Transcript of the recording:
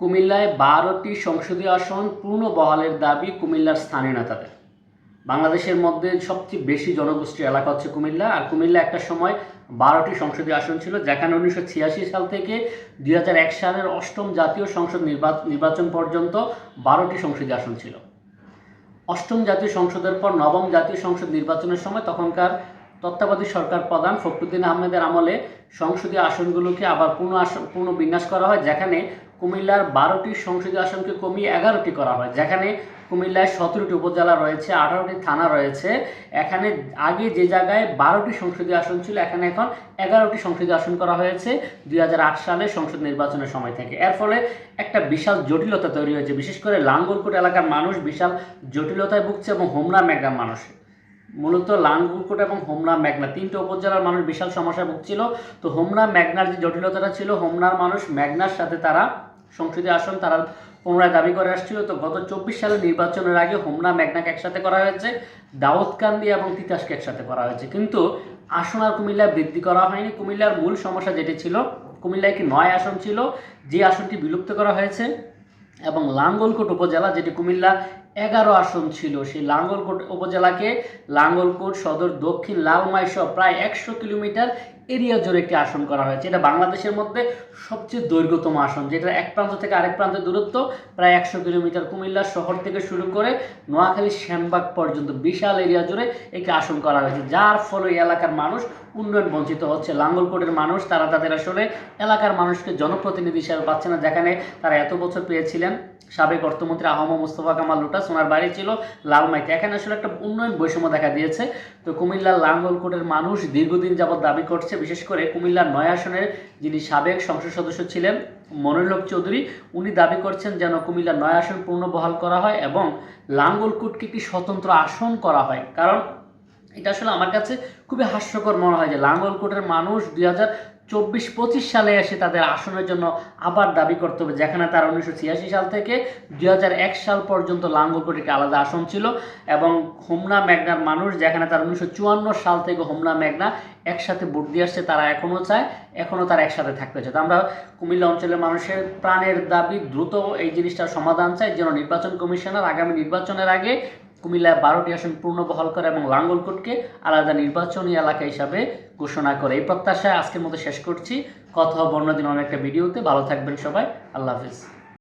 কুমিল্লায় বারোটি সংসদীয় আসন পূর্ণ বহালের দাবি কুমিল্লার স্থানীয় নেতাদের। বাংলাদেশের মধ্যে সবচেয়ে বেশি জনগোষ্ঠীর এলাকা হচ্ছে কুমিল্লা, আর কুমিল্লা একটা সময় বারোটি সংসদীয় আসন ছিল, যেখানে উনিশশো ছিয়াশি সাল থেকে দুই সালের অষ্টম জাতীয় সংসদ নির্বা- নির্বাচন পর্যন্ত বারোটি সংসদীয় আসন ছিল। অষ্টম জাতীয় সংসদের পর নবম জাতীয় সংসদ নির্বাচনের সময় তখনকার তত্ত্বাবধী সরকার প্রধান ফখরুদ্দিন আহমেদের আমলে সংসদীয় আসনগুলোকে আবার পুনঃ আসন পুনঃ বিন্যাস করা হয়, যেখানে কুমিল্লার বারোটি সংসদীয় আসনকে কমিয়ে এগারোটি করা হয়। যেখানে কুমিল্লায় সতেরোটি উপজেলা রয়েছে, আঠারোটি থানা রয়েছে। এখানে আগে যে জায়গায় বারোটি সংসদীয় আসন ছিল, এখানে এখন এগারোটি সংসদীয় আসন করা হয়েছে দুই হাজার আট সালে সংসদ নির্বাচনের সময় থেকে। এর ফলে একটা বিশাল জটিলতা তৈরি হয়েছে। বিশেষ করে লাঙ্গলকোট এলাকার মানুষ বিশাল জটিলতায় ভুগছে এবং হোমনা মেঘা মানুষ। মূলত লাঙ্গুলকোট এবং হোমনা মেঘনা তিনটে উপজেলার মানুষ বিশাল সমস্যায় ভুগছিল। তো হোমনা মেঘনার যে জটিলতাটা ছিল, হোমনার মানুষ মেঘনার সাথে তারা সংসদীয় আসন তারা পুনরায় দাবি করে আসছিল। তো গত চব্বিশ সালে নির্বাচনের আগে হোমনা, মেঘনাকে একসাথে করা হয়েছে, দাউদ কান্দি এবং তিতাসকে একসাথে করা হয়েছে। কিন্তু আসন আর কুমিল্লায় বৃদ্ধি করা হয়নি। কুমিল্লার মূল সমস্যা যেটি ছিল, কুমিল্লায় একটি নয় আসন ছিল, যে আসনটি বিলুপ্ত করা হয়েছে এবং লাঙ্গলকোট উপজেলা, যেটি কুমিল্লা এগারো আসন ছিল। সেই লাঙ্গলকোট উপজেলাকে লাঙ্গলকোট সদর, দক্ষিণ লালমাই সহ প্রায় একশো কিলোমিটার এরিয়া জুড়ে একটি আসন করা হয়েছে। এটা বাংলাদেশের মধ্যে সবচেয়ে দৈর্ঘ্যতম আসন যেটা এক প্রান্ত থেকে আরেক প্রান্তের দূরত্ব প্রায় একশো কিলোমিটার। কুমিল্লা শহর থেকে শুরু করে নোয়াখালী, শ্যামবাগ পর্যন্ত বিশাল এরিয়া জুড়ে একটি আসন করা হয়েছে, যার ফলে এলাকার মানুষ উন্নয়ন বঞ্চিত হচ্ছে। লাঙ্গলকোটের মানুষ, তারা তাদের আসলে এলাকার মানুষকে জনপ্রতিনিধি হিসেবে পাচ্ছে না, যেখানে তারা এত বছর পেয়েছিলেন। সাবেক অর্থমন্ত্রী আহম মুস্তফা কামাল লুটাস ওনার বাড়ি ছিল লালমাইতে। এখানে আসলে একটা উন্নয়ন বৈষম্য দেখা দিয়েছে। তো কুমিল্লার লাঙ্গলকোটের মানুষ দীর্ঘদিন যাবৎ দাবি করছে, বিশেষ করে কুমিল্লার নয় আসনের যিনি সাবেক সংসদ সদস্য ছিলেন মনিরুল চৌধুরী, উনি দাবি করছেন যেন কুমিল্লার নয় আসন পূর্ণ বহাল করা হয় এবং লাঙ্গলকোটকে একটি স্বতন্ত্র আসন করা হয়। কারণ এটা আসলে আমার কাছে খুবই হাস্যকর মনে হয় যে লাঙ্গলকোটের মানুষ দুই হাজার চব্বিশ পঁচিশ সালে এসে তাদের আসনের জন্য আবার দাবি করতে হবে, যেখানে তার উনিশশো ছিয়াশি সাল থেকে দুই সাল পর্যন্ত লাঙ্গলকোট একটি আলাদা আসন ছিল এবং হোমনা মেঘনার মানুষ, যেখানে তার উনিশশো সাল থেকে হোমনা মেঘনা একসাথে ভোট দিয়ে আসছে, তারা এখনও চায় এখনও তারা একসাথে থাকতে চায়। তো আমরা কুমিল্লা অঞ্চলের মানুষের প্রাণের দাবি দ্রুত এই জিনিসটার সমাধান চাই, যেন নির্বাচন কমিশনার আগামী নির্বাচনের আগে কুমিল্লায় বারোটি আসন পূর্ণ বহাল করে এবং লাঙ্গলকোটকে আলাদা নির্বাচনী এলাকা হিসাবে ঘোষণা করে। এই প্রত্যাশায় আজকের মতো শেষ করছি। কথা হবে অন্যদিন অনেকটা ভিডিওতে। ভালো থাকবেন সবাই। আল্লাহ হাফিজ।